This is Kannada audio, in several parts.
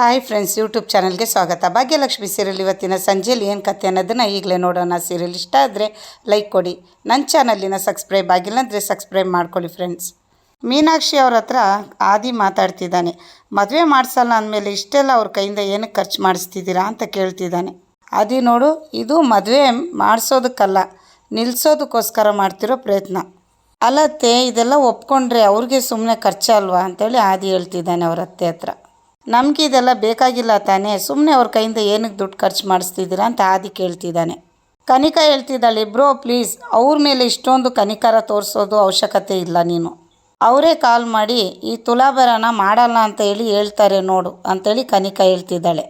ಹಾಯ್ ಫ್ರೆಂಡ್ಸ್, ಯೂಟ್ಯೂಬ್ ಚಾನಲ್ಗೆ ಸ್ವಾಗತ. ಭಾಗ್ಯಲಕ್ಷ್ಮಿ ಸೀರಿಯಲ್ ಇವತ್ತಿನ ಸಂಜೆಯಲ್ಲಿ ಏನು ಕತೆ ಅನ್ನೋದನ್ನು ಈಗಲೇ ನೋಡೋಣ. ಸೀರಿಯಲ್ ಇಷ್ಟ ಆದರೆ ಲೈಕ್ ಕೊಡಿ. ನನ್ನ ಚಾನಲಿನ ಸಬ್ಸ್ಕ್ರೈಬ್ ಆಗಿಲ್ಲ ಅಂದರೆ ಸಬ್ಸ್ಕ್ರೈಬ್ ಮಾಡ್ಕೊಳ್ಳಿ ಫ್ರೆಂಡ್ಸ್. ಮೀನಾಕ್ಷಿ ಅವ್ರ ಹತ್ರ ಆದಿ ಮಾತಾಡ್ತಿದ್ದಾನೆ. ಮದುವೆ ಮಾಡಿಸಲ್ಲ ಅಂದಮೇಲೆ ಇಷ್ಟೆಲ್ಲ ಅವ್ರ ಕೈಯಿಂದ ಏನಕ್ಕೆ ಖರ್ಚು ಮಾಡಿಸ್ತಿದ್ದೀರಾ ಅಂತ ಕೇಳ್ತಿದ್ದಾನೆ. ಆದಿ ನೋಡು, ಇದು ಮದುವೆ ಮಾಡಿಸೋದಕ್ಕಲ್ಲ ನಿಲ್ಲಿಸೋದಕ್ಕೋಸ್ಕರ ಮಾಡ್ತಿರೋ ಪ್ರಯತ್ನ. ಅಲ್ಲತ್ತೆ, ಇದೆಲ್ಲ ಒಪ್ಕೊಂಡ್ರೆ ಅವ್ರಿಗೆ ಸುಮ್ಮನೆ ಖರ್ಚಲ್ವಾ ಅಂತೇಳಿ ಆದಿ ಹೇಳ್ತಿದ್ದಾನೆ ಅವ್ರ ಅತ್ತೆ ಹತ್ರ. ನಮ್ಗೆ ಇದೆಲ್ಲ ಬೇಕಾಗಿಲ್ಲ ತಾನೇ. ಸುಮ್ಮನೆ ಅವ್ರ ಕೈಯಿಂದ ಏನಕ್ಕೆ ದುಡ್ಡು ಖರ್ಚು ಮಾಡಿಸ್ತಿದ್ದೀರಾ ಅಂತ ಆದಿ ಕೇಳ್ತಿದ್ದಾನೆ. ಕನಿಕಾ ಹೇಳ್ತಿದ್ದಾಳೆ, ಬ್ರೋ, ಪ್ಲೀಸ್, ಅವ್ರ ಮೇಲೆ ಇಷ್ಟೊಂದು ಕನಿಕಾರ ತೋರಿಸೋದು ಅವಶ್ಯಕತೆ ಇಲ್ಲ ನೀನು. ಅವರೇ ಕಾಲ್ ಮಾಡಿ, ಈ ತುಲಾಭರಣ ಮಾಡಲ್ಲ ಅಂತ ಹೇಳಿ ಹೇಳ್ತಾರೆ ನೋಡು ಅಂತೇಳಿ ಕನಿಕಾ ಹೇಳ್ತಿದ್ದಾಳೆ.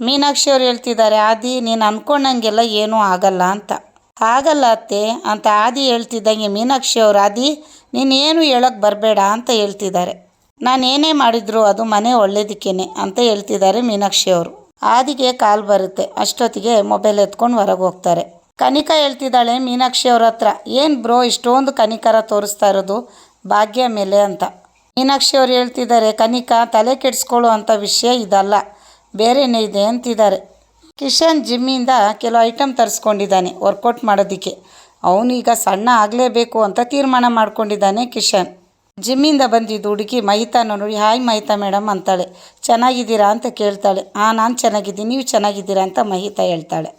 ಮೀನಾಕ್ಷಿ ಅವ್ರು ಹೇಳ್ತಿದ್ದಾರೆ, ಆದಿ, ನೀನು ಅಂದ್ಕೊಂಡಂಗೆಲ್ಲ ಏನೂ ಆಗಲ್ಲ ಅಂತ. ಆಗಲ್ಲ ಅತ್ತೆ ಅಂತ ಆದಿ ಹೇಳ್ತಿದ್ದಂಗೆ ಮೀನಾಕ್ಷಿ ಅವ್ರು, ಆದಿ ನೀನೇನು ಹೇಳಕ್ಕೆ ಬರಬೇಡ ಅಂತ ಹೇಳ್ತಿದ್ದಾರೆ. ನಾನು ಏನೇ ಮಾಡಿದ್ರು ಅದು ಮನೆ ಒಳ್ಳೇದಕ್ಕೇನೆ ಅಂತ ಹೇಳ್ತಿದ್ದಾರೆ ಮೀನಾಕ್ಷಿ ಅವರು ಆದಿಗೆ ಕಾಲ್ ಬರುತ್ತೆ, ಅಷ್ಟೊತ್ತಿಗೆ ಮೊಬೈಲ್ ಎತ್ಕೊಂಡು ಹೊರಗೆ ಹೋಗ್ತಾರೆ. ಕನಿಕಾ ಹೇಳ್ತಿದ್ದಾಳೆ ಮೀನಾಕ್ಷಿ ಅವ್ರ ಹತ್ರ ಏನು ಬ್ರೋ ಇಷ್ಟೊಂದು ಕನಿಕರ ತೋರಿಸ್ತಾ ಇರೋದು? ಭಾಗ್ಯ ಮೇಲೆ ಅಂತ. ಮೀನಾಕ್ಷಿ ಅವ್ರು ಹೇಳ್ತಿದ್ದಾರೆ, ಕನಿಕಾ, ತಲೆ ಕೆಡಿಸ್ಕೊಳ್ಳೋ ಅಂಥ ವಿಷಯ ಇದಲ್ಲ, ಬೇರೆನೇ ಇದೆ ಅಂತಿದ್ದಾರೆ. ಕಿಶನ್ ಜಿಮ್ಮಿಂದ ಕೆಲವು ಐಟಮ್ ತರಿಸ್ಕೊಂಡಿದ್ದಾನೆ, ವರ್ಕೌಟ್ ಮಾಡೋದಕ್ಕೆ. ಅವನೀಗ ಸಣ್ಣ ಆಗಲೇಬೇಕು ಅಂತ ತೀರ್ಮಾನ ಮಾಡ್ಕೊಂಡಿದ್ದಾನೆ ಕಿಶನ್. ಜಿಮ್ಮಿಂದ ಬಂದಿದ್ದು ಹುಡುಗಿ ಮೈತಾನ ನೋಡಿ ಹಾಯ್ ಮೈತಾ ಮೇಡಮ್ ಅಂತಾಳೆ. ಚೆನ್ನಾಗಿದ್ದೀರಾ ಅಂತ ಕೇಳ್ತಾಳೆ. ಹಾಂ ನಾನು ಚೆನ್ನಾಗಿದ್ದೀನಿ ನೀವು ಚೆನ್ನಾಗಿದ್ದೀರಾ ಅಂತ ಮಹಿತಾ ಹೇಳ್ತಾಳೆ.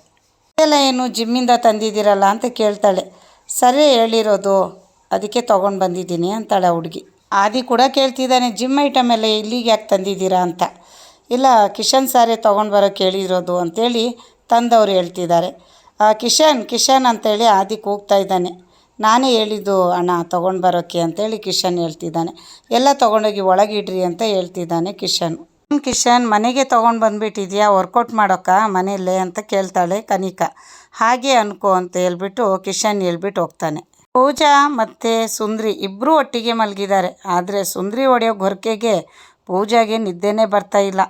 ಎಲ್ಲ ಏನು ಜಿಮ್ಮಿಂದ ತಂದಿದ್ದೀರಲ್ಲ ಅಂತ ಕೇಳ್ತಾಳೆ. ಸರಿ ಹೇಳಿರೋದು ಅದಕ್ಕೆ ತೊಗೊಂಡು ಬಂದಿದ್ದೀನಿ ಅಂತಾಳೆ ಆ ಹುಡುಗಿ. ಆದಿ ಕೂಡ ಕೇಳ್ತಿದ್ದಾನೆ ಜಿಮ್ ಐಟಮ್ ಎಲ್ಲ ಇಲ್ಲಿಗೆ ಯಾಕೆ ತಂದಿದ್ದೀರಾ ಅಂತ. ಇಲ್ಲ ಕಿಶನ್ ಸಾರೇ ತೊಗೊಂಡು ಬರೋ ಕೇಳಿರೋದು ಅಂತೇಳಿ ತಂದವರು ಹೇಳ್ತಿದ್ದಾರೆ. ಆ, ಕಿಶನ್ ಕಿಶನ್ ಅಂತೇಳಿ ಆದಿ ಹೋಗ್ತಾ ಇದ್ದಾನೆ. ನಾನೇ ಹೇಳಿದ್ದು, ಅಣ್ಣ, ತೊಗೊಂಡು ಬರೋಕ್ಕೆ ಅಂತೇಳಿ ಕಿಶನ್ ಹೇಳ್ತಿದ್ದಾನೆ. ಎಲ್ಲ ತೊಗೊಂಡೋಗಿ ಒಳಗಿಡ್ರಿ ಅಂತ ಹೇಳ್ತಿದ್ದಾನೆ ಕಿಶನ್. ಕಿಶನ್, ಮನೆಗೆ ತೊಗೊಂಡು ಬಂದುಬಿಟ್ಟಿದ್ಯಾ? ವರ್ಕೌಟ್ ಮಾಡೋಕ್ಕ ಮನೆಯಲ್ಲೇ ಅಂತ ಕೇಳ್ತಾಳೆ ಕನಿಕಾ. ಹಾಗೆ ಅನ್ಕೋ ಅಂತ ಹೇಳ್ಬಿಟ್ಟು ಕಿಶನ್ ಹೇಳ್ಬಿಟ್ಟು ಹೋಗ್ತಾನೆ. ಪೂಜಾ ಮತ್ತು ಸುಂದ್ರಿ ಇಬ್ಬರೂ ಒಟ್ಟಿಗೆ ಮಲಗಿದ್ದಾರೆ. ಆದರೆ ಸುಂದ್ರಿ ಹೊಡೆಯೋ ಗೊರಕೆಗೆ ಪೂಜಾಗೆ ನಿದ್ದೆನೇ ಬರ್ತಾ ಇಲ್ಲ.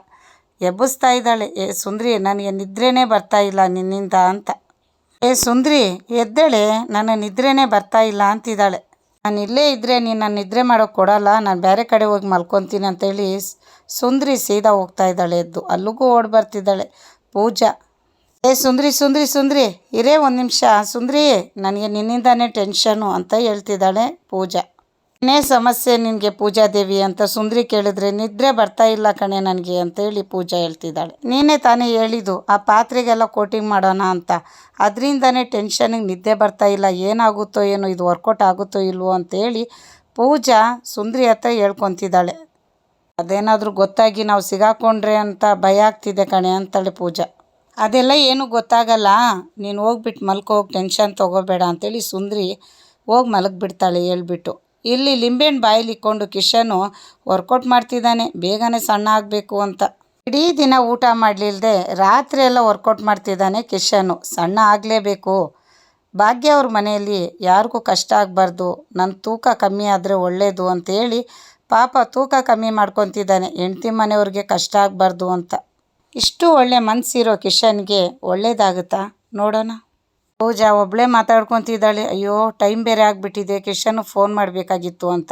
ಎಬ್ಬಿಸ್ತಾ ಇದ್ದಾಳೆ. ಏ, ಸುಂದ್ರಿ, ನನಗೆ ನಿದ್ರೆನೇ ಬರ್ತಾ ಇಲ್ಲ ನಿನ್ನಿಂದ ಅಂತ. ಏ ಸುಂದ್ರಿ, ಎದ್ದೇಳೆ, ನನ್ನ ನಿದ್ರೆನೇ ಬರ್ತಾ ಇಲ್ಲ ಅಂತಿದ್ದಾಳೆ. ನಾನು ಇಲ್ಲೇ ಇದ್ದರೆ ನೀನು ನಾನು ನಿದ್ರೆ ಮಾಡೋಕ್ಕೆ ಕೊಡಲ್ಲ, ನಾನು ಬೇರೆ ಕಡೆ ಹೋಗಿ ಮಲ್ಕೊತೀನಿ ಅಂತೇಳಿ ಸುಂದ್ರಿ ಸೀದಾ ಹೋಗ್ತಾ ಇದ್ದಾಳೆ, ಎದ್ದು ಅಲ್ಲಿಗೂ ಓಡಿ ಬರ್ತಿದ್ದಾಳೆ ಪೂಜಾ. ಏ ಸುಂದ್ರಿ ಸುಂದ್ರಿ ಸುಂದ್ರಿ, ಇರೇ ಒಂದು ನಿಮಿಷ, ಸುಂದ್ರಿ, ನನಗೆ ನಿನ್ನಿಂದಾನೇ ಟೆನ್ಷನು ಅಂತ ಹೇಳ್ತಿದ್ದಾಳೆ ಪೂಜಾ. ಏನೇ ಸಮಸ್ಯೆ ನಿನಗೆ ಪೂಜಾ ದೇವಿ ಅಂತ ಸುಂದ್ರಿ ಕೇಳಿದ್ರೆ ನಿದ್ರೆ ಬರ್ತಾ ಇಲ್ಲ ಕಣೆ ನನಗೆ ಅಂತೇಳಿ ಪೂಜಾ ಹೇಳ್ತಿದ್ದಾಳೆ. ನೀನೇ ತಾನೇ ಹೇಳಿದ್ದು, ಆ ಪಾತ್ರೆಗೆಲ್ಲ ಕೋಟಿಂಗ್ ಮಾಡೋಣ ಅಂತ. ಅದರಿಂದನೇ ಟೆನ್ಷನಿಗೆ ನಿದ್ದೆ ಬರ್ತಾ ಇಲ್ಲ. ಏನಾಗುತ್ತೋ ಏನೋ, ಇದು ವರ್ಕೌಟ್ ಆಗುತ್ತೋ ಇಲ್ವೋ ಅಂತೇಳಿ ಪೂಜಾ ಸುಂದ್ರಿ ಹತ್ರ ಹೇಳ್ಕೊತಿದ್ದಾಳೆ. ಅದೇನಾದರೂ ಗೊತ್ತಾಗಿ ನಾವು ಸಿಗಾಕೊಂಡ್ರೆ ಅಂತ ಭಯ ಆಗ್ತಿದೆ ಕಣೆ ಅಂತಾಳೆ ಪೂಜಾ. ಅದೆಲ್ಲ ಏನೂ ಗೊತ್ತಾಗಲ್ಲ. ನೀನು ಹೋಗ್ಬಿಟ್ಟು ಮಲ್ಕೋಗಿ ಟೆನ್ಷನ್ ತೊಗೋಬೇಡ ಅಂತೇಳಿ ಸುಂದ್ರಿ ಹೋಗಿ ಮಲಗಿಬಿಡ್ತಾಳೆ ಹೇಳ್ಬಿಟ್ಟು. ಇಲ್ಲಿ ಲಿಂಬೆಹಣ್ಣು ಬಾಯಲ್ಲಿ ಇಕ್ಕೊಂಡು ಕಿಶನು ವರ್ಕೌಟ್ ಮಾಡ್ತಿದ್ದಾನೆ. ಬೇಗನೆ ಸಣ್ಣ ಆಗಬೇಕು ಅಂತ. ಇಡೀ ದಿನ ಊಟ ಮಾಡಲಿಲ್ಲದೆ ರಾತ್ರಿ ಎಲ್ಲ ವರ್ಕೌಟ್ ಮಾಡ್ತಿದ್ದಾನೆ ಕಿಶನು ಸಣ್ಣ ಆಗಲೇಬೇಕು. ಭಾಗ್ಯ ಅವ್ರ ಮನೆಯಲ್ಲಿ ಯಾರಿಗೂ ಕಷ್ಟ ಆಗಬಾರ್ದು. ನನ್ನ ತೂಕ ಕಮ್ಮಿ ಆದರೆ ಒಳ್ಳೆಯದು ಅಂತೇಳಿ ಪಾಪ ತೂಕ ಕಮ್ಮಿ ಮಾಡ್ಕೊತಿದ್ದಾನೆ. ಹೆಂಡ್ತಿ ಮನೆಯವ್ರಿಗೆ ಕಷ್ಟ ಆಗಬಾರ್ದು ಅಂತ. ಇಷ್ಟು ಒಳ್ಳೆ ಮನಸ್ಸಿರೋ ಕಿಶನ್ಗೆ ಒಳ್ಳೆಯದಾಗುತ್ತಾ ನೋಡೋಣ. ಪೂಜಾ ಒಬ್ಬಳೇ ಮಾತಾಡ್ಕೊತಿದ್ದಾಳೆ, ಅಯ್ಯೋ, ಟೈಮ್ ಬೇರೆ ಆಗಿಬಿಟ್ಟಿದೆ, ಕಿಶನ್ ಫೋನ್ ಮಾಡಬೇಕಾಗಿತ್ತು ಅಂತ.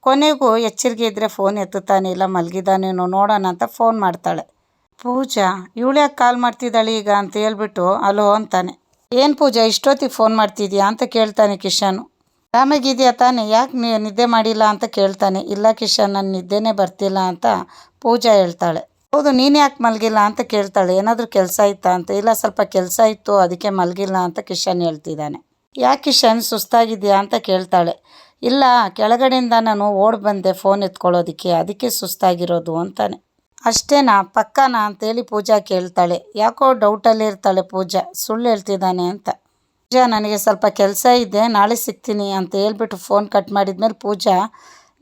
ಕೊನೆಗೂ ಎಚ್ಚರಿಕೆ ಇದ್ದರೆ ಫೋನ್ ಎತ್ತುತ್ತಾನೆ, ಇಲ್ಲ ಮಲಗಿದ್ದಾನೇನೋ ನೋಡೋಣ ಅಂತ ಫೋನ್ ಮಾಡ್ತಾಳೆ. ಪೂಜಾ ಯಾಕೆ ಕಾಲ್ ಮಾಡ್ತಿದ್ದಾಳೆ ಈಗ? ಅಂತ ಹೇಳ್ಬಿಟ್ಟು, ಅಲೋ, ಅಂತಾನೆ. ಏನು ಪೂಜಾ, ಇಷ್ಟೊತ್ತಿಗೆ ಫೋನ್ ಮಾಡ್ತಿದ್ಯಾ? ಅಂತ ಕೇಳ್ತಾನೆ ಕಿಶನ್. ಆರಾಮಾಗಿದೆಯಾ ತಾನೆ, ಯಾಕೆ ನೀ, ನಿದ್ದೆ ಮಾಡಿಲ್ಲ? ಅಂತ ಕೇಳ್ತಾನೆ. ಇಲ್ಲ ಕಿಶನ್ ನನ್ನ ನಿದ್ದೆನೇ ಬರ್ತಿಲ್ಲ, ಅಂತ ಪೂಜಾ ಹೇಳ್ತಾಳೆ. ಹೌದು, ನೀನು ಯಾಕೆ ಮಲಗಿಲ್ಲ ಅಂತ ಕೇಳ್ತಾಳೆ. ಏನಾದರೂ ಕೆಲಸ ಇತ್ತಾ ಅಂತ. ಇಲ್ಲ, ಸ್ವಲ್ಪ ಕೆಲಸ ಇತ್ತು, ಅದಕ್ಕೆ ಮಲಗಿಲ್ಲ ಅಂತ ಕಿಶನ್ ಹೇಳ್ತಿದ್ದಾನೆ. ಯಾಕೆ ಕಿಶನ್, ಸುಸ್ತಾಗಿದೆಯಾ ಅಂತ ಕೇಳ್ತಾಳೆ. ಇಲ್ಲ, ಕೆಳಗಡೆಯಿಂದ ನಾನು ಓಡಿ ಬಂದೆ ಫೋನ್ ಎತ್ಕೊಳ್ಳೋದಕ್ಕೆ, ಅದಕ್ಕೆ ಸುಸ್ತಾಗಿರೋದು ಅಂತಾನೆ. ಅಷ್ಟೇನಾ, ಪಕ್ಕನಾ ಅಂತೇಳಿ ಪೂಜಾ ಕೇಳ್ತಾಳೆ. ಯಾಕೋ ಡೌಟಲ್ಲಿ ಇರ್ತಾಳೆ ಪೂಜಾ. ಸುಳ್ಳು ಹೇಳ್ತಿದ್ದಾನೆ ಅಂತ. ಪೂಜಾ, ನನಗೆ ಸ್ವಲ್ಪ ಕೆಲಸ ಇದೆ, ನಾಳೆ ಸಿಗ್ತೀನಿ ಅಂತ ಹೇಳ್ಬಿಟ್ಟು ಫೋನ್ ಕಟ್ ಮಾಡಿದ್ಮೇಲೆ ಪೂಜಾ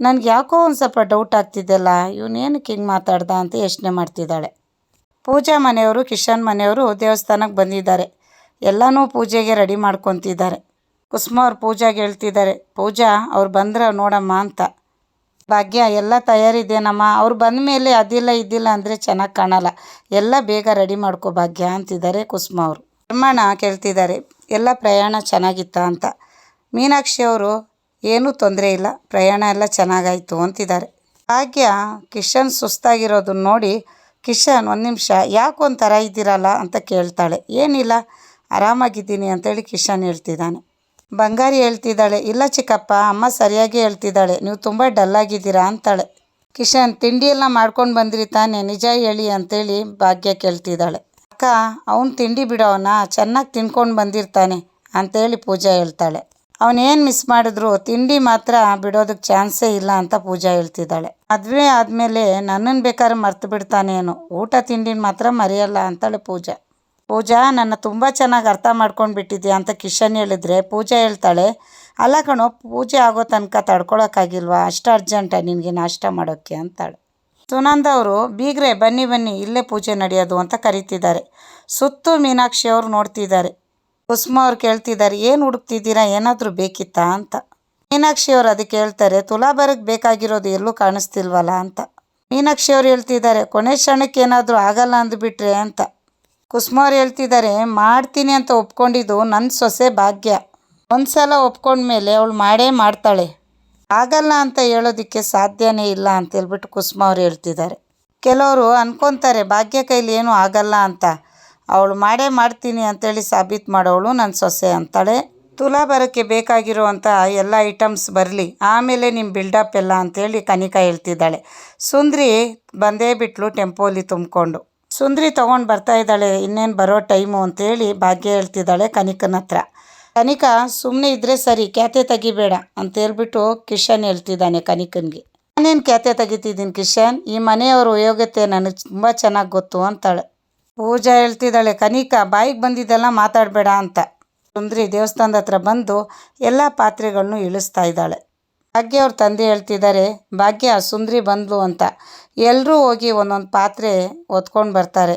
ನನಗೆ ಯಾಕೋ ಒಂದು ಸ್ವಲ್ಪ ಡೌಟ್ ಆಗ್ತಿದ್ದಲ್ಲ ಇವನು ಏನಕ್ಕೆ ಹಿಂಗೆ ಮಾತಾಡ್ದ ಅಂತ ಯೋಚನೆ ಮಾಡ್ತಿದ್ದಾಳೆ. ಪೂಜಾ ಮನೆಯವರು, ಕಿಶನ್ ಮನೆಯವರು ದೇವಸ್ಥಾನಕ್ಕೆ ಬಂದಿದ್ದಾರೆ. ಎಲ್ಲನೂ ಪೂಜೆಗೆ ರೆಡಿ ಮಾಡ್ಕೊತಿದ್ದಾರೆ. ಕುಸುಮ ಅವ್ರು ಪೂಜಾಗೆ ಹೇಳ್ತಿದ್ದಾರೆ, ಪೂಜಾ, ಅವ್ರು ಬಂದ್ರೆ ನೋಡಮ್ಮ ಅಂತ. ಭಾಗ್ಯ, ಎಲ್ಲ ತಯಾರಿದೇನಮ್ಮ ಅವ್ರು ಬಂದ ಮೇಲೆ ಅದಿಲ್ಲ, ಇದಿಲ್ಲ ಅಂದರೆ ಚೆನ್ನಾಗಿ ಕಾಣಲ್ಲ. ಎಲ್ಲ ಬೇಗ ರೆಡಿ ಮಾಡ್ಕೋ ಭಾಗ್ಯ, ಅಂತಿದ್ದಾರೆ ಕುಸುಮ ಅವರು. ಬ್ರಹ್ಮಣ ಕೇಳ್ತಿದ್ದಾರೆ, ಎಲ್ಲ ಪ್ರಯಾಣ ಚೆನ್ನಾಗಿತ್ತ ಅಂತ. ಮೀನಾಕ್ಷಿ ಅವರು ಏನೂ ತೊಂದರೆ ಇಲ್ಲ. ಪ್ರಯಾಣ ಎಲ್ಲ ಚೆನ್ನಾಗಾಯಿತು ಅಂತಿದ್ದಾರೆ. ಭಾಗ್ಯ ಕಿಶನ್ ಸುಸ್ತಾಗಿರೋದನ್ನ ನೋಡಿ, ಕಿಶನ್, ಒಂದು ನಿಮಿಷ, ಯಾಕೆ ಒಂಥರ ಇದ್ದೀರಲ್ಲ? ಅಂತ ಕೇಳ್ತಾಳೆ. ಏನಿಲ್ಲ, ಆರಾಮಾಗಿದ್ದೀನಿ ಅಂತೇಳಿ ಕಿಶನ್ ಹೇಳ್ತಿದ್ದಾನೆ. ಬಂಗಾರಿ ಹೇಳ್ತಿದ್ದಾಳೆ, ಇಲ್ಲ ಚಿಕ್ಕಪ್ಪ, ಅಮ್ಮ ಸರಿಯಾಗಿ ಹೇಳ್ತಿದ್ದಾಳೆ, ನೀವು ತುಂಬ ಡಲ್ಲಾಗಿದ್ದೀರಾ ಅಂತಾಳೆ. ಕಿಶನ್, ತಿಂಡಿ ಎಲ್ಲ ಮಾಡ್ಕೊಂಡು ಬಂದ್ರಿ ತಾನೆ, ನಿಜ ಹೇಳಿ ಅಂತೇಳಿ ಭಾಗ್ಯ ಕೇಳ್ತಿದ್ದಾಳೆ. ಅಕ್ಕ, ಅವನು ತಿಂಡಿ ಬಿಡೋವನ ಚೆನ್ನಾಗಿ ತಿನ್ಕೊಂಡು ಬಂದಿರ್ತಾನೆ ಅಂತೇಳಿ ಪೂಜಾ ಹೇಳ್ತಾಳೆ. ಅವನೇನು ಮಿಸ್ ಮಾಡಿದ್ರು, ತಿಂಡಿ ಮಾತ್ರ ಬಿಡೋದಕ್ಕೆ ಚಾನ್ಸೇ ಇಲ್ಲ ಅಂತ ಪೂಜಾ ಹೇಳ್ತಿದ್ದಾಳೆ. ಮದುವೆ ಆದಮೇಲೆ ನನ್ನನ್ನು ಬೇಕಾದ್ರೆ ಮರ್ತು ಬಿಡ್ತಾನೇನು, ಊಟ ತಿಂಡಿನ ಮಾತ್ರ ಮರೆಯಲ್ಲ ಅಂತಾಳೆ ಪೂಜಾ. ಪೂಜಾ, ನನ್ನ ತುಂಬ ಚೆನ್ನಾಗಿ ಅರ್ಥ ಮಾಡ್ಕೊಂಡು ಬಿಟ್ಟಿದ್ಯಾ ಅಂತ ಕಿಶನ್ ಹೇಳಿದ್ರೆ ಪೂಜಾ ಹೇಳ್ತಾಳೆ, ಅಲ್ಲ ಕಣೋ, ಪೂಜೆ ಆಗೋ ತನಕ ತಡ್ಕೊಳಕ್ಕಾಗಿಲ್ವಾ ಅಷ್ಟು ಅರ್ಜೆಂಟ ನಿನಗೆ ನಾಷ್ಟ ಮಾಡೋಕ್ಕೆ ಅಂತಾಳೆ. ಸುನಂದ ಅವರು, ಬೀಗ್ರೆ, ಬನ್ನಿ ಬನ್ನಿ, ಇಲ್ಲೇ ಪೂಜೆ ನಡೆಯೋದು ಅಂತ ಕರೀತಿದ್ದಾರೆ. ಸುತ್ತು ಮೀನಾಕ್ಷಿ ಅವರು ನೋಡ್ತಿದ್ದಾರೆ. ಕುಸುಮ ಅವ್ರು ಕೇಳ್ತಿದ್ದಾರೆ, ಏನು ಹುಡುಕ್ತಿದ್ದೀರಾ? ಏನಾದರೂ ಬೇಕಿತ್ತಾ? ಅಂತ. ಮೀನಾಕ್ಷಿ ಅವರು ಅದಕ್ಕೆ ಹೇಳ್ತಾರೆ ತುಲಾಭಾರಕ್ಕೆ ಬೇಕಾಗಿರೋದು ಎಲ್ಲೂ ಕಾಣಿಸ್ತಿಲ್ವಲ್ಲ? ಅಂತ. ಮೀನಾಕ್ಷಿ ಅವ್ರು ಹೇಳ್ತಿದ್ದಾರೆ, ಕೊನೆ ಕ್ಷಣಕ್ಕೆ ಏನಾದರೂ ಆಗಲ್ಲ ಅಂದ್ಬಿಟ್ರೆ? ಅಂತ. ಕುಸುಮ ಅವ್ರು ಹೇಳ್ತಿದ್ದಾರೆ, ಮಾಡ್ತೀನಿ ಅಂತ ಒಪ್ಕೊಂಡಿದ್ದು ನನ್ನ ಸೊಸೆ ಭಾಗ್ಯ. ಒಂದ್ಸಲ ಒಪ್ಕೊಂಡ್ಮೇಲೆ ಅವಳು ಮಾಡೇ ಮಾಡ್ತಾಳೆ. ಆಗಲ್ಲ ಅಂತ ಹೇಳೋದಕ್ಕೆ ಸಾಧ್ಯನೇ ಇಲ್ಲ ಅಂತ ಹೇಳ್ಬಿಟ್ಟು ಕುಸುಮ ಅವ್ರು ಹೇಳ್ತಿದ್ದಾರೆ. ಕೆಲವರು ಅನ್ಕೊಂತಾರೆ, ಭಾಗ್ಯ ಕೈಲಿ ಏನೂ ಆಗಲ್ಲ ಅಂತ. ಅವಳು ಮಾಡೇ ಮಾಡ್ತೀನಿ ಅಂತೇಳಿ ಸಾಬೀತು ಮಾಡೋವಳು ನನ್ನ ಸೊಸೆ ಅಂತಾಳೆ. ತುಲಾಭಾರಕ್ಕೆ ಬೇಕಾಗಿರುವಂಥ ಎಲ್ಲ ಐಟಮ್ಸ್ ಬರಲಿ, ಆಮೇಲೆ ನಿಮ್ಮ ಬಿಲ್ಡಪ್ ಎಲ್ಲ ಅಂತೇಳಿ ಕನಿಕಾ ಹೇಳ್ತಿದ್ದಾಳೆ. ಸುಂದ್ರಿ ಬಂದೇ ಬಿಟ್ಲು ಟೆಂಪೋಲಿ ತುಂಬಿಕೊಂಡು. ಸುಂದ್ರಿ ತೊಗೊಂಡು ಬರ್ತಾ ಇದ್ದಾಳೆ, ಇನ್ನೇನು ಬರೋ ಟೈಮು ಅಂತೇಳಿ ಭಾಗ್ಯ ಹೇಳ್ತಿದ್ದಾಳೆ ಕನಿಕನ ಹತ್ರ. ಕನಿಕಾ ಸುಮ್ಮನೆ ಇದ್ದರೆ ಸರಿ, ಕ್ಯಾತೆ ತೆಗಿಬೇಡ ಅಂತ ಹೇಳ್ಬಿಟ್ಟು ಕಿಶನ್ ಹೇಳ್ತಿದ್ದಾನೆ ಕನಿಕನ್ಗೆ. ನಾನೇನು ಕ್ಯಾತೆ ತೆಗಿತಿದ್ದೀನಿ ಕಿಶನ್? ಈ ಮನೆಯವ್ರ ಯೋಗ್ಯತೆ ನನಗೆ ತುಂಬ ಚೆನ್ನಾಗಿ ಗೊತ್ತು ಅಂತಾಳೆ. ಪೂಜಾ ಹೇಳ್ತಿದ್ದಾಳೆ, ಕನಿಕಾ, ಬಾಯಿಗೆ ಬಂದಿದ್ದೆಲ್ಲ ಮಾತಾಡಬೇಡ ಅಂತ. ಸುಂದ್ರಿ ದೇವಸ್ಥಾನದ ಹತ್ರ ಬಂದು ಎಲ್ಲ ಪಾತ್ರೆಗಳನ್ನು ಇಳಿಸ್ತಾ ಇದ್ದಾಳೆ. ಭಾಗ್ಯ ಅವ್ರ ತಂದೆ ಹೇಳ್ತಿದ್ದಾರೆ, ಭಾಗ್ಯ, ಸುಂದ್ರಿ ಬಂದ್ಲು ಅಂತ. ಎಲ್ಲರೂ ಹೋಗಿ ಒಂದೊಂದು ಪಾತ್ರೆ ಒತ್ಕೊಂಡು ಬರ್ತಾರೆ.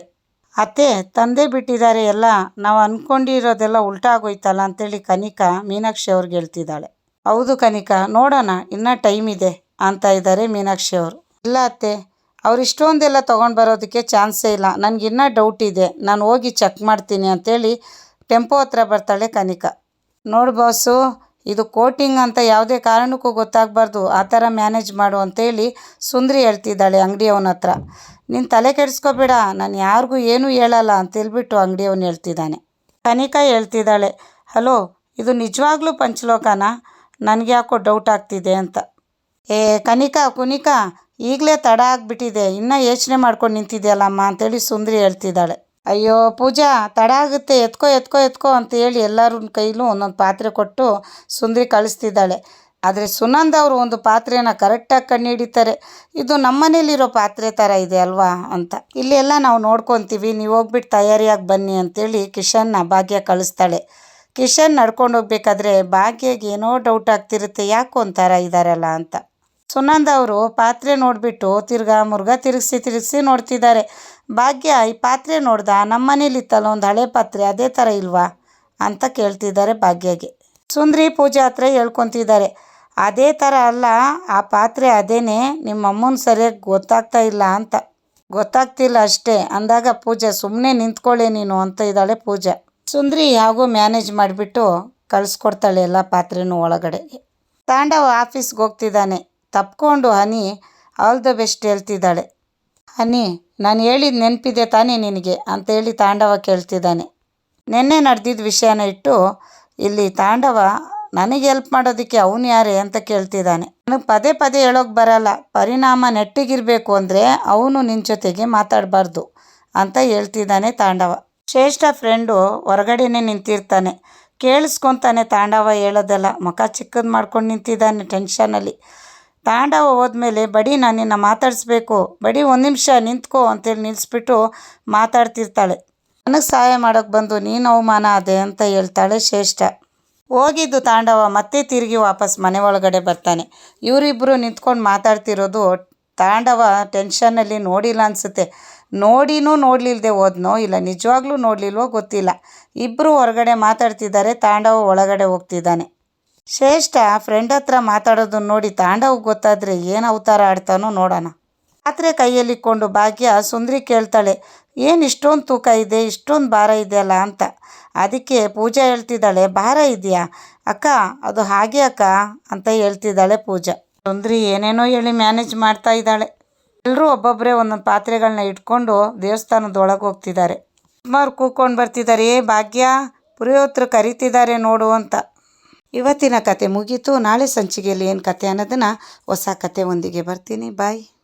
ಅತ್ತೆ, ತಂದೆ ಬಿಟ್ಟಿದ್ದಾರೆ ಎಲ್ಲ, ನಾವು ಅಂದ್ಕೊಂಡಿರೋದೆಲ್ಲ ಉಲ್ಟಾಗೋಯ್ತಲ್ಲ ಅಂತೇಳಿ ಕನಿಕಾ ಮೀನಾಕ್ಷಿ ಅವ್ರಿಗೆ ಹೇಳ್ತಿದ್ದಾಳೆ. ಹೌದು ಕನಿಕಾ, ನೋಡೋಣ, ಇನ್ನೂ ಟೈಮ್ ಇದೆ, ಅಂತ ಇದ್ದಾರೆ ಮೀನಾಕ್ಷಿ ಅವರು. ಇಲ್ಲ ಅತ್ತೆ ಅವ್ರು ಇಷ್ಟೊಂದೆಲ್ಲ ತೊಗೊಂಡು ಬರೋದಕ್ಕೆ ಚಾನ್ಸೇ ಇಲ್ಲ. ನನಗಿನ್ನೂ ಡೌಟ್ ಇದೆ. ನಾನು ಹೋಗಿ ಚೆಕ್ ಮಾಡ್ತೀನಿ ಅಂತೇಳಿ ಟೆಂಪೋ ಹತ್ರ ಬರ್ತಾಳೆ ಕನಿಕಾ. ನೋಡು ಬಾಸು, ಇದು ಕೋಟಿಂಗ್ ಅಂತ ಯಾವುದೇ ಕಾರಣಕ್ಕೂ ಗೊತ್ತಾಗಬಾರ್ದು. ಆ ಥರ ಮ್ಯಾನೇಜ್ ಮಾಡು ಅಂತೇಳಿ ಸುಂದ್ರಿ ಹೇಳ್ತಿದ್ದಾಳೆ ಅಂಗಡಿಯವನ ಹತ್ರ. ನೀನು ತಲೆ ಕೆಡಿಸ್ಕೋಬೇಡ. ನಾನು ಯಾರಿಗೂ ಏನೂ ಹೇಳಲ್ಲ ಅಂತೇಳ್ಬಿಟ್ಟು ಅಂಗಡಿಯವನು ಹೇಳ್ತಿದ್ದಾನೆ. ಕನಿಕಾ ಹೇಳ್ತಿದ್ದಾಳೆ, ಹಲೋ, ಇದು ನಿಜವಾಗ್ಲೂ ಪಂಚಲೋಕನಾ? ನನಗೆ ಯಾಕೋ ಡೌಟ್ ಆಗ್ತಿದೆ ಅಂತ. ಏ, ಕನಿಕಾ, ಕುನಿಕಾ, ಈಗಲೇ ತಡ ಆಗಿಬಿಟ್ಟಿದೆ. ಇನ್ನೂ ಯೋಚನೆ ಮಾಡ್ಕೊಂಡು ನಿಂತಿದೆಯಲ್ಲಮ್ಮ ಅಂತೇಳಿ ಸುಂದ್ರಿ ಹೇಳ್ತಿದ್ದಾಳೆ. ಅಯ್ಯೋ, ಪೂಜಾ, ತಡ ಆಗುತ್ತೆ. ಎತ್ಕೋ ಎತ್ಕೋ ಎತ್ಕೋ ಅಂತ ಹೇಳಿ ಎಲ್ಲರ ಕೈಲೂ ಒಂದೊಂದು ಪಾತ್ರೆ ಕೊಟ್ಟು ಸುಂದ್ರಿ ಕಳಿಸ್ತಿದ್ದಾಳೆ. ಆದರೆ ಸುನಂದ ಅವರು ಒಂದು ಪಾತ್ರೆನ ಕರೆಕ್ಟಾಗಿ ಕಣ್ಣು ಹಿಡಿತಾರೆ ಇದು ನಮ್ಮ ಮನೇಲಿರೋ ಪಾತ್ರೆ ಥರ ಇದೆ ಅಲ್ವಾ ಅಂತ. ಇಲ್ಲೆಲ್ಲ ನಾವು ನೋಡ್ಕೊತೀವಿ. ನೀವು ಹೋಗ್ಬಿಟ್ಟು ತಯಾರಿಯಾಗಿ ಬನ್ನಿ ಅಂತೇಳಿ ಕಿಶನ್ನ ಭಾಗ್ಯ ಕಳಿಸ್ತಾಳೆ. ಕಿಶನ್ ನಡ್ಕೊಂಡು ಹೋಗ್ಬೇಕಾದ್ರೆ ಭಾಗ್ಯಗೆ ಏನೋ ಡೌಟ್ ಆಗ್ತಿರುತ್ತೆ. ಯಾಕೋ ಒಂಥರ ಇದ್ದಾರಲ್ಲ ಅಂತ. ಸುನಂದ ಅವರು ಪಾತ್ರೆ ನೋಡಿಬಿಟ್ಟು ತಿರ್ಗಾ ಮುರ್ಗ ತಿರುಗಿಸಿ ತಿರುಗಿಸಿ ನೋಡ್ತಿದ್ದಾರೆ. ಭಾಗ್ಯ, ಈ ಪಾತ್ರೆ ನೋಡ್ದ ನಮ್ಮ ಮನೇಲಿತ್ತಲ್ಲ ಒಂದು ಹಳೆ ಪಾತ್ರೆ, ಅದೇ ಥರ ಇಲ್ವಾ? ಅಂತ ಕೇಳ್ತಿದ್ದಾರೆ ಭಾಗ್ಯಗೆ. ಸುಂದ್ರಿ ಪೂಜೆ ಹತ್ರ ಹೇಳ್ಕೊತಿದ್ದಾರೆ, ಅದೇ ಥರ ಅಲ್ಲ, ಆ ಪಾತ್ರೆ ಅದೇನೇ, ನಿಮ್ಮ ಅಮ್ಮನ ಸರಿಯಾಗಿ ಗೊತ್ತಾಗ್ತಾ ಇಲ್ಲ ಅಂತ. ಗೊತ್ತಾಗ್ತಿಲ್ಲ ಅಷ್ಟೇ, ಅಂದಾಗ ಪೂಜೆ ಸುಮ್ಮನೆ ನಿಂತ್ಕೊಳ್ಳೆ ನೀನು, ಅಂತ ಇದ್ದಾಳೆ ಪೂಜಾ. ಸುಂದ್ರಿ ಹಾಗೂ ಮ್ಯಾನೇಜ್ ಮಾಡಿಬಿಟ್ಟು ಕಳಿಸ್ಕೊಡ್ತಾಳೆ ಎಲ್ಲ ಪಾತ್ರೆನೂ ಒಳಗಡೆ ತಾಂಡವ ಆಫೀಸ್ಗೆ ಹೋಗ್ತಿದ್ದಾನೆ. ತಪ್ಕೊಂಡು ಹನಿ ಆಲ್ ದ ಬೆಸ್ಟ್ ಹೇಳ್ತಿದ್ದಾಳೆ. ಹನಿ, ನಾನು ಹೇಳಿದ ನೆನಪಿದೆ ತಾನೇ ನಿನಗೆ ಅಂತೇಳಿ ತಾಂಡವ ಕೇಳ್ತಿದ್ದಾನೆ. ನಿನ್ನೆ ನಡೆದಿದ್ದ ವಿಷಯನ ಇಟ್ಟು ಇಲ್ಲಿ ತಾಂಡವ ನನಗೆ ಹೆಲ್ಪ್ ಮಾಡೋದಕ್ಕೆ ಅವನು ಯಾರೇ ಅಂತ ಕೇಳ್ತಿದ್ದಾನೆ. ನನಗೆ ಪದೇ ಪದೇ ಹೇಳೋಕೆ ಬರಲ್ಲ. ಪರಿಣಾಮ ನೆಟ್ಟಿಗಿರಬೇಕು ಅಂದರೆ ಅವನು ನಿನ್ನ ಜೊತೆಗೆ ಮಾತಾಡಬಾರ್ದು ಅಂತ ಹೇಳ್ತಿದ್ದಾನೆ ತಾಂಡವ. ಶ್ರೇಷ್ಠ ಫ್ರೆಂಡು ಹೊರಗಡೆನೇ ನಿಂತಿರ್ತಾನೆ. ಕೇಳಿಸ್ಕೊತಾನೆ ತಾಂಡವ ಹೇಳೋದೆಲ್ಲ. ಮುಖ ಚಿಕ್ಕದು ಮಾಡ್ಕೊಂಡು ನಿಂತಿದ್ದಾನೆ ಟೆನ್ಷನಲ್ಲಿ ತಾಂಡವ ಹೋದ್ಮೇಲೆ, ಬಡಿ, ನಾನು ನಿನ್ನ ಮಾತಾಡಿಸ್ಬೇಕು. ಬಡಿ, ಒಂದು ನಿಮಿಷ ನಿಂತ್ಕೋ ಅಂತೇಳಿ ನಿಲ್ಲಿಸ್ಬಿಟ್ಟು ಮಾತಾಡ್ತಿರ್ತಾಳೆ. ನನಗೆ ಸಹಾಯ ಮಾಡೋಕ್ಕೆ ಬಂದು ನೀನು ಅವಮಾನ ಅದೇ ಅಂತ ಹೇಳ್ತಾಳೆ ಶ್ರೇಷ್ಠ. ಹೋಗಿದ್ದು ತಾಂಡವ ಮತ್ತೆ ತಿರುಗಿ ವಾಪಸ್ ಮನೆ ಒಳಗಡೆ ಬರ್ತಾನೆ. ಇವರಿಬ್ಬರು ನಿಂತ್ಕೊಂಡು ಮಾತಾಡ್ತಿರೋದು ತಾಂಡವ ಟೆನ್ಷನ್ನಲ್ಲಿ ನೋಡಿಲ್ಲ ಅನಿಸುತ್ತೆ. ನೋಡಿನೂ ನೋಡಲಿಲ್ಲದೆ ಹೋದ್ನೋ ಇಲ್ಲ ನಿಜವಾಗ್ಲೂ ನೋಡಲಿಲ್ವೋ ಗೊತ್ತಿಲ್ಲ. ಇಬ್ಬರು ಹೊರಗಡೆ ಮಾತಾಡ್ತಿದ್ದಾರೆ, ತಾಂಡವ ಒಳಗಡೆ ಹೋಗ್ತಿದ್ದಾನೆ. ಶ್ರೇಷ್ಠ ಫ್ರೆಂಡ್ ಹತ್ರ ಮಾತಾಡೋದನ್ನು ನೋಡಿ ತಾಂಡವ್ ಗೊತ್ತಾದರೆ ಏನು ಅವತಾರ ಆಡ್ತಾನೋ ನೋಡೋಣ. ಪಾತ್ರೆ ಕೈಯಲ್ಲಿಕ್ಕೊಂಡು ಭಾಗ್ಯ ಸುಂದ್ರಿ ಕೇಳ್ತಾಳೆ, ಏನು ಇಷ್ಟೊಂದು ತೂಕ ಇದೆ, ಇಷ್ಟೊಂದು ಭಾರ ಇದೆಯಲ್ಲ ಅಂತ. ಅದಕ್ಕೆ ಪೂಜಾ ಹೇಳ್ತಿದ್ದಾಳೆ, ಭಾರ ಇದೆಯಾ? ಅಕ್ಕ, ಅದು ಹಾಗೆ ಅಕ್ಕ ಅಂತ ಹೇಳ್ತಿದ್ದಾಳೆ ಪೂಜಾ. ಸುಂದ್ರಿ ಏನೇನೋ ಹೇಳಿ ಮ್ಯಾನೇಜ್ ಮಾಡ್ತಾ ಇದ್ದಾಳೆ. ಎಲ್ಲರೂ ಒಬ್ಬೊಬ್ಬರೇ ಒಂದೊಂದು ಪಾತ್ರೆಗಳನ್ನ ಇಟ್ಕೊಂಡು ದೇವಸ್ಥಾನದೊಳಗೆ ಹೋಗ್ತಿದ್ದಾರೆ. ಸುಮಾರು ಕೂಕೊಂಡು ಬರ್ತಿದ್ದಾರೆ, ಏ ಭಾಗ್ಯ, ಪುರೋಹಿತರು ಕರಿತಿದ್ದಾರೆ ನೋಡು ಅಂತ. ಇವತ್ತಿನ ಕತೆ ಮುಗೀತು. ನಾಳೆ ಸಂಚಿಕೆಯಲ್ಲಿ ಏನು ಕತೆ ಅನ್ನೋದನ್ನು ಹೊಸ ಕತೆ ಒಂದಿಗೆ ಬರ್ತೀನಿ. ಬಾಯ್.